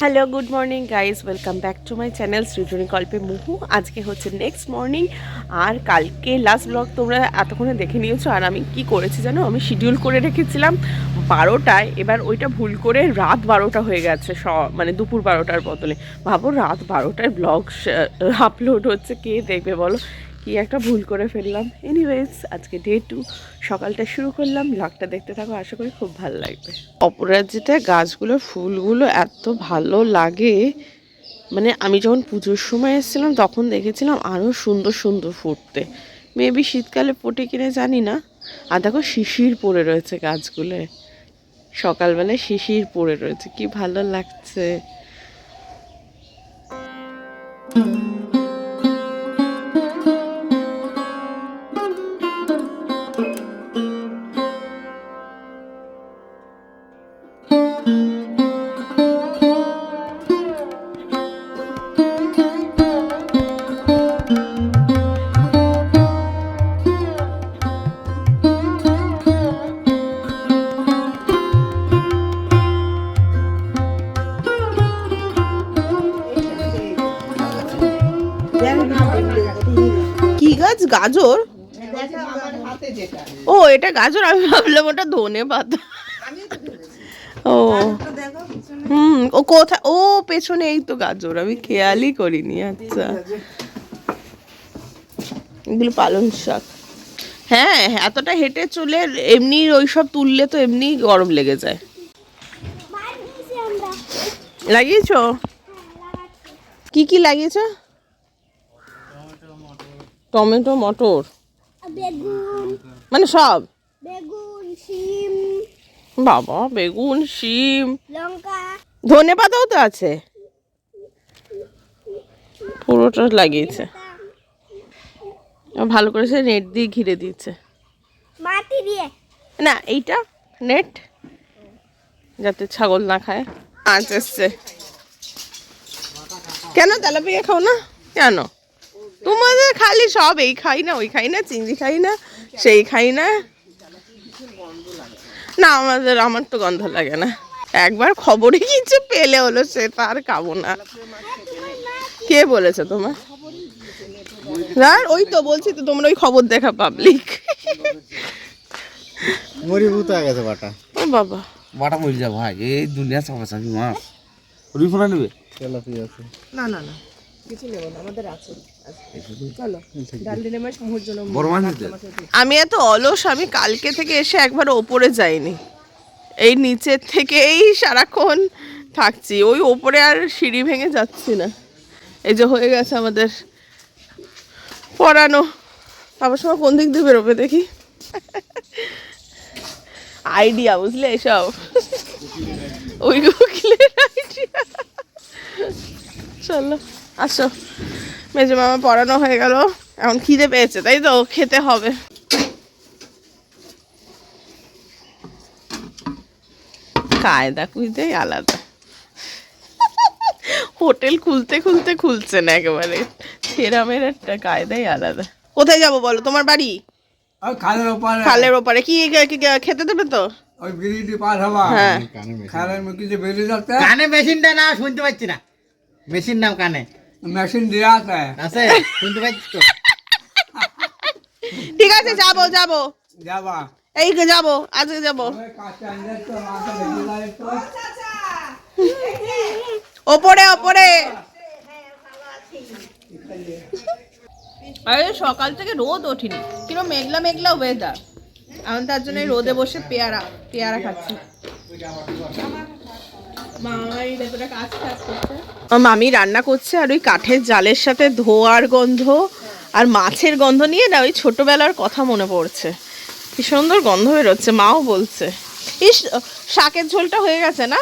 Hello good morning guys welcome back to my channel Srijani কল্পে মুহু আজকে হচ্ছে next morning আর কালকে লাস্ট ব্লগ তোমরা এতক্ষণে দেখে নিয়েছো, আর আমি কি করেছি জানো? আমি শিডিউল করে রেখেছিলাম বারোটায়। এবার ওইটা ভুল করে রাত বারোটা হয়ে গেছে, স মানে দুপুর বারোটার বদলে। ভাবো রাত বারোটায় ব্লগ আপলোড হচ্ছে, কে দেখবে বলো? কি একটা ভুল করে ফেললাম। এনিওয়েজ আজকে ডে টু সকালটা শুরু করলাম ব্লগটা দেখতে থাকো, আশা করি খুব ভালো লাগবে। অপরাজিতা গাছগুলোর ফুলগুলো এত ভালো লাগে। মানে আমি যখন পুজোর সময় এসেছিলাম, তখন দেখেছিলাম আরও সুন্দর সুন্দর ফুটতে। মেবি শীতকালে ফোটে কিনে জানি না। আর দেখো শিশির পড়ে রয়েছে গাছগুলো। সকালবেলায় শিশির পড়ে রয়েছে, কি ভালো লাগছে। কি গাছ? গাজর? ও, এটা গাজর, আমি ভাবলাম ওটা ধনে পাতা। ও। হুম, ও কোথায় ও পেছনে এই তো গাজর, আমি খেয়ালই করিনি আচ্ছা। এগুলো পালং শাক। হ্যাঁ এতটা হেঁটে চলে এমনি ওই সব তুললে তো এমনি গরম লেগে যায়। লাগিয়েছো? কি কি লাগিয়েছো? টমেটো মটর? বেগুন। মানে সব? বেগুন শিম। বাবা বেগুন শিম। লঙ্কা। ধনে পাতাও তো আছে। পুরোটা লাগিয়েছে। ভালো করে সে নেট দিয়ে ঘিরে দিয়েছে। মাটি দিয়ে। না এইটা নেট যাতে ছাগল না খায়। আঁচ এসছে। কেন তেলাপিয়া খাও না? কেন? তোমাদের খালি সব এই খাই না ওই খাই না চিংড়ি খাই না সেই খাই না। না আমাদের আমার তো গন্ধ লাগে না। একবার খবরে কিছু পেলে হলো সে তার খাব না। কে বলেছে তোমার? আর ওই তো বলছি তো তোমরা ওই খবর দেখা পাবলিক মরিভূত হয়ে গেছে বাটা। ও বাবা। বাটা মরে যা ভাই এই দুনিয়া চাপাচাপি মাছ রিফোনা নেবে? তেলাপি আছে। না না না কিছু নেব না আমাদের আছে। নিতে আমি এত অলস আমি কালকে থেকে এসে একবার ওপরে যাইনি। এই নিচের থেকেই সারাক্ষণ থাকছি। ওই ওপরে আর সিঁড়ি ভেঙে যাচ্ছি না। এই যে হয়ে গেছে আমাদের পড়ানো। আবার সময় কোন দিক দিয়ে বেরোবে দেখি? আইডিয়া বুঝলে এসব? ওই উকিলের আইডিয়া। চলো আসো। মেজে মামা পড়ানো হয়ে গেল। এখন খিদে পেয়েছে তাই তো? খেতে হবে। কায়দা কুইতেই আলাদা। হোটেল খুলতে খুলতে খুলছে না একেবারে। সেরামের একটা কায়দাই আলাদা। কোথায় যাব বলো? তোমার বাড়ি? খালের ওপারে। খালের ওপারে। কি খেতে দেবে তো? ওই ব্রিজটি পার হবা হ্যাঁ। খালের মুখে যে বেরিয়ে যাচ্ছে? কানে মেশিনটা না শুনতে পাচ্ছি না। মেশিন নাম কানে। মেশিন দেওয়া আছে। আছে? শুনতে পাচ্ছি তো? ঠিক আছে যাব যাব। যাবা। এই যে যাব আজকে যাব। ওপরে ওপরে। আরে সকাল থেকে রোদ ওঠেনি। কিরম মেঘলা মেঘলা ওয়েদার আমি তার জন্য রোদে বসে পেয়ারা পেয়ারা খাচ্ছি। মামি রান্না করছে আর ওই কাঠের জালের সাথে ধোয়ার গন্ধ আর মাছের গন্ধ নিয়ে না ওই ছোটবেলার কথা মনে পড়ছে। কি সুন্দর গন্ধ বেরোচ্ছে মাও বলছে। ইস শাকের ঝোলটা হয়ে গেছে না?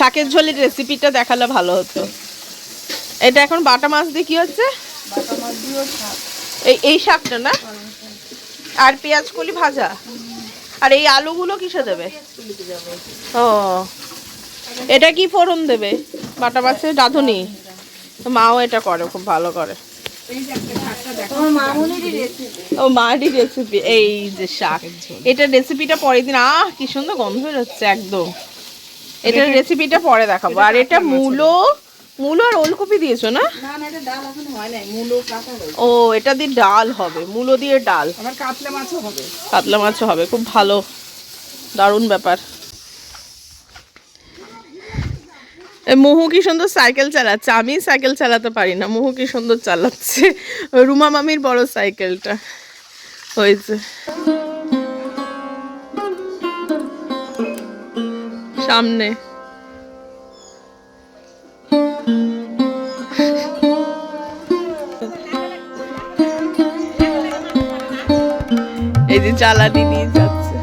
শাকের ঝোলের রেসিপিটা দেখালে ভালো হতো। এটা এখন বাটা মাছ দিয়ে কি হচ্ছে? এই এই শাকটা না? আর পেঁয়াজ কলি ভাজা? আর এই আলুগুলো কিসে দেবে? ও। এটা কি ফোড়ন দেবে? বাটা মাছের রাঁধুনি মাও এটা করে খুব ভালো করে। ও মারই রেসিপি এই যে শাক। এটা রেসিপিটা পরের দিন আহ কি সুন্দর গন্ধ বেরোচ্ছে একদম। এটার রেসিপিটা পরে দেখাবো। আর এটা মূলো মূলো আর ওলকপি দিয়েছ না? ও এটা দিয়ে ডাল হবে মূলো দিয়ে ডাল। কাতলা মাছও হবে। কাতলা মাছও হবে খুব ভালো দারুণ ব্যাপার। মুহু কি সুন্দর সাইকেল চালাচ্ছে? আমি সাইকেল চালাতে পারি না মুহু কি সুন্দর চালাচ্ছে। রুমা মামির বড় সাইকেলটা হয়েছে। সামনে। এই যে নিয়ে যাচ্ছে।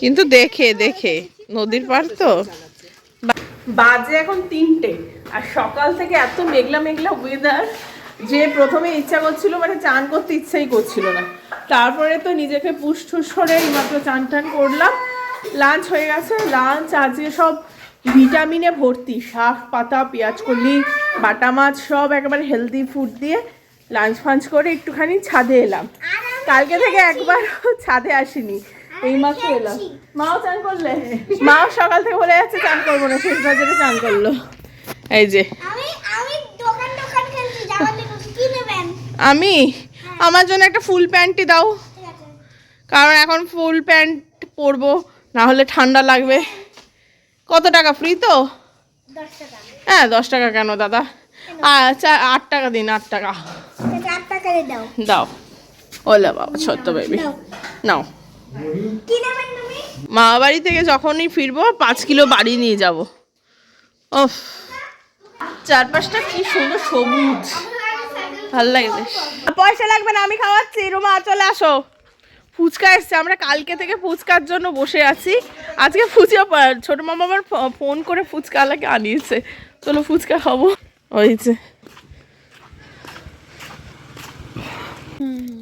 কিন্তু দেখে দেখে, নদীর পার তো। বাজে এখন তিনটে, আর সকাল থেকে এত মেঘলা মেঘলা ওয়েদার যে প্রথমে ইচ্ছা করছিল মানে চান করতে ইচ্ছাই করছিল না। তারপরে তো নিজেকে পুষ্ঠুস করে এইমাত্র চান টান করলাম। লাঞ্চ হয়ে গেছে লাঞ্চ আজকে সব ভিটামিনে ভর্তি, শাক, পাতা, পেঁয়াজ, কলি বাটা মাছ সব একেবারে হেলদি ফুড দিয়ে লাঞ্চ ফাঞ্চ করে একটুখানি ছাদে এলাম। কালকে থেকে একবার ছাদে আসিনি এইমাত্র এলাম। মাও চান করলে? মাও সকাল থেকে বলে যাচ্ছে চান করব না শেষ বাজারে চান করল। এই যে। আমি আমি আমার জন্য একটা ফুল প্যান্টই দাও। কারণ এখন ফুল প্যান্ট পরবো না হলে ঠান্ডা লাগবে। কত টাকা? ফ্রি তো? হ্যাঁ দশ টাকা কেন দাদা? আচ্ছা আট টাকা দিন আট টাকা। টাকা দাও। ওলে বাবা ছোট্ট বেবি নাও। মা বাড়ি থেকে যখনই ফিরবো পাঁচ কিলো বাড়ি নিয়ে যাব। ওফ চারপাশটা কি সুন্দর সবুজ। ভালো লাগে পয়সা লাগবে না আমি খাওয়াচ্ছি। রুমা চলে আসো। ফুচকা এসছে। আমরা কালকে থেকে ফুচকার জন্য বসে আছি। আজকে ফুচকা ছোট মামা আবার ফোন করে ফুচকা আলাকে আনিয়েছে। চলো ফুচকা খাব। হয়েছে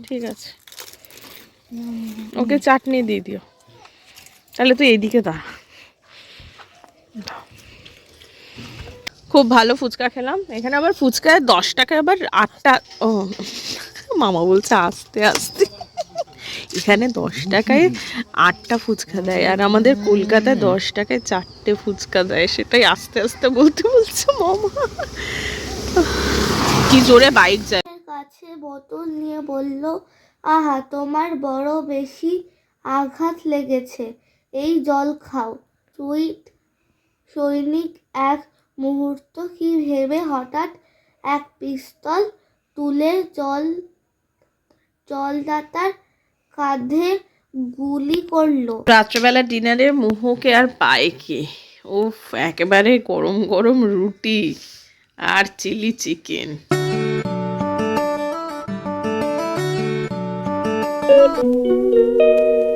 ঠিক আছে। ওকে চাটনি দিয়ে দিও। তাহলে তুই এইদিকে দা খুব ভালো ফুচকা খেলাম। এখানে আবার ফুচকায় দশ টাকায় আবার আটটা ও মামা বলছে আস্তে আস্তে। এখানে দশ টাকায় আটটা ফুচকা দেয়, আর আমাদের কলকাতায় দশ টাকায় চারটে ফুচকা দেয়, সেটাই আস্তে আস্তে বলতে বলছে মামা। কি জোরে বাইক যায়। কাছে বোতল নিয়ে বলল, আহা, তোমার বড় বেশি আঘাত লেগেছে, এই জল খাও। সুইট সৈনিক, এক মুহূর্ত কি ভেবে হঠাৎ এক পিস্তল তুলে জল, জলদাতার কাঁধে গুলি করল। রাত্রেবেলা ডিনারের মোহকে আর পায় কি উফ, একেবারে গরম গরম রুটি আর চিলি চিকেন। Thank